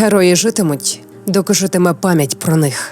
Герої житимуть, доки житиме пам'ять про них.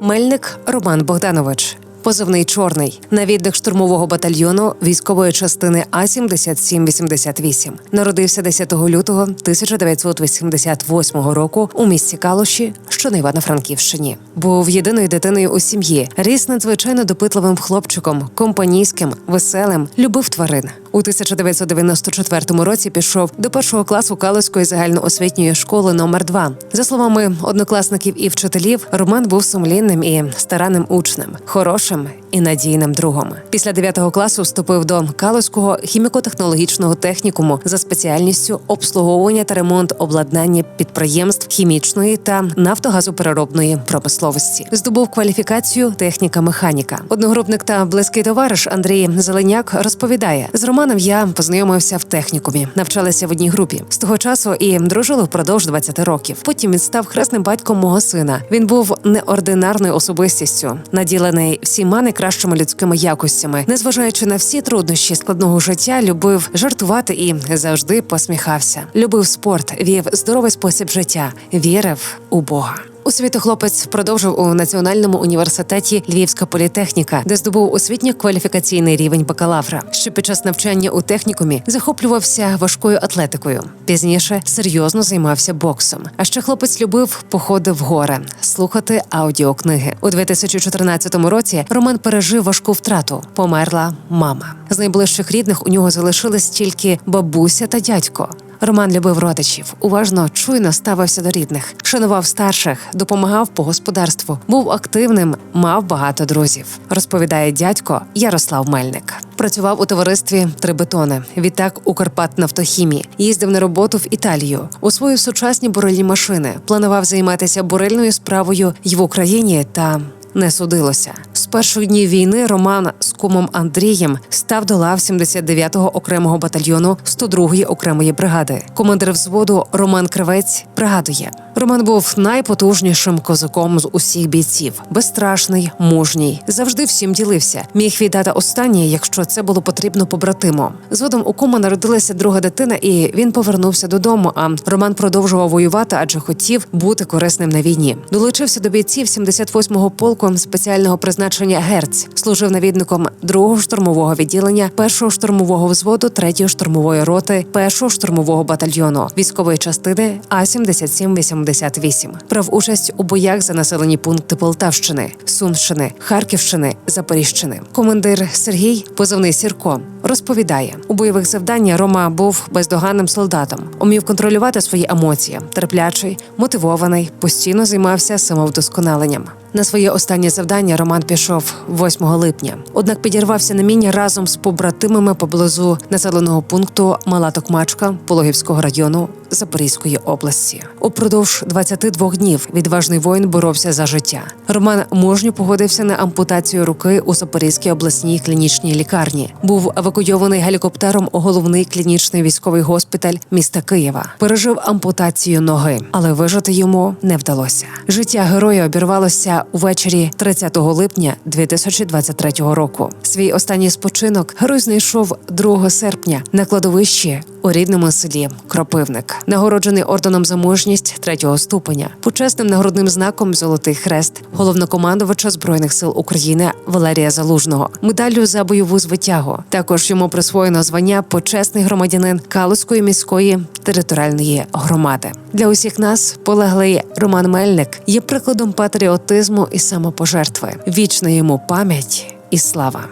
Мельник Роман Богданович, позивний чорний, навідник штурмового батальйону військової частини А 7788 Народився 10 лютого 1988 року у місті Калуші, що на Івано-Франківщині. Був єдиною дитиною у сім'ї. Ріс надзвичайно допитливим хлопчиком, компанійським, веселим, любив тварин. У 1994 році пішов до першого класу Калуської загальноосвітньої школи номер 2 За словами однокласників і вчителів, Роман був сумлінним і старанним учнем, хорошим і надійним другом. Після 9 класу вступив до Калуського хіміко-технологічного технікуму за спеціальністю обслуговування та ремонт обладнання підприємств хімічної та нафтогазопереробної промисловості. Здобув кваліфікацію техніка-механіка. Одногрупник та близький товариш Андрій Зеленяк розповідає: з Романом я познайомився в технікумі, навчалися в одній групі. З того часу і дружили впродовж 20 років. Потім він став хресним батьком мого сина. Він був неординарною особистістю, наділений всіма найкращими людськими якостями, незважаючи на всі труднощі складного життя, любив жартувати і завжди посміхався. Любив спорт, вів здоровий спосіб життя, вірив у Бога. Освіту хлопець продовжив у Національному університеті Львівська політехніка, де здобув освітньо-кваліфікаційний рівень бакалавра. Ще під час навчання у технікумі захоплювався важкою атлетикою. Пізніше серйозно займався боксом. А ще хлопець любив походи в гори, слухати аудіокниги. У 2014 році Роман пережив важку втрату. Померла мама. З найближчих рідних у нього залишились тільки бабуся та дядько. Роман любив родичів, уважно, чуйно ставився до рідних, шанував старших, допомагав по господарству, був активним, мав багато друзів. Розповідає дядько Ярослав Мельник. Працював у товаристві Три бетони. Відтак у Карпатнафтохімії. Їздив на роботу в Італію. Освоїв сучасні бурильні машини. Планував займатися бурильною справою й в Україні та не судилося. З перших днів війни Роман з кумом Андрієм став до лав 79-го окремого батальйону 102-ї окремої бригади. Командир взводу Роман Кривець пригадує. Роман був найпотужнішим козаком з усіх бійців, безстрашний, мужній, завжди всім ділився. Міг віддати останнє, якщо це було потрібно побратиму. Згодом у кума народилася друга дитина, і він повернувся додому. А Роман продовжував воювати, адже хотів бути корисним на війні. Долучився до бійців 78-го полку спеціального призначення Герц. Служив навідником другого штурмового відділення, першого штурмового взводу, третьої штурмової роти, першого штурмового батальйону військової частини А 7788 Брав участь у боях за населені пункти Полтавщини, Сумщини, Харківщини, Запоріжщини. Командир Сергій, позивний Сірко, розповідає у бойових завданнях Рома був бездоганним солдатом, умів контролювати свої емоції, терплячий, мотивований, постійно займався самовдосконаленням. На своє останнє завдання Роман пішов 8 липня. Однак підірвався на міні разом з побратимами поблизу населеного пункту Мала Токмачка Пологівського району Запорізької області. Упродовж 22 днів відважний воїн боровся за життя. Роман мужньо погодився на ампутацію руки у Запорізькій обласній клінічній лікарні. Був евакуйований гелікоптером у головний клінічний військовий госпіталь міста Києва. Пережив ампутацію ноги, але вижити йому не вдалося. Життя героя обірвалося увечері 30 липня 2023 року. Свій останній спочинок герой знайшов 2 серпня на кладовищі у рідному селі Кропивник, нагороджений орденом за мужність третього ступеня, почесним нагрудним знаком Золотий хрест головнокомандувача збройних сил України Валерія Залужного, медаллю за бойову звитягу. Також йому присвоєно звання почесний громадянин Калуської міської територіальної громади. Для усіх нас полеглий Роман Мельник є прикладом патріотизму і самопожертви. Вічна йому пам'ять і слава.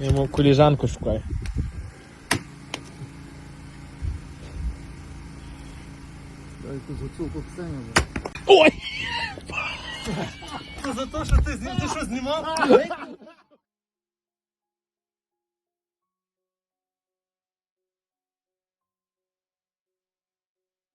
Я йому коліжанку шукаю. Ой! За те, що ти, ти що знімав?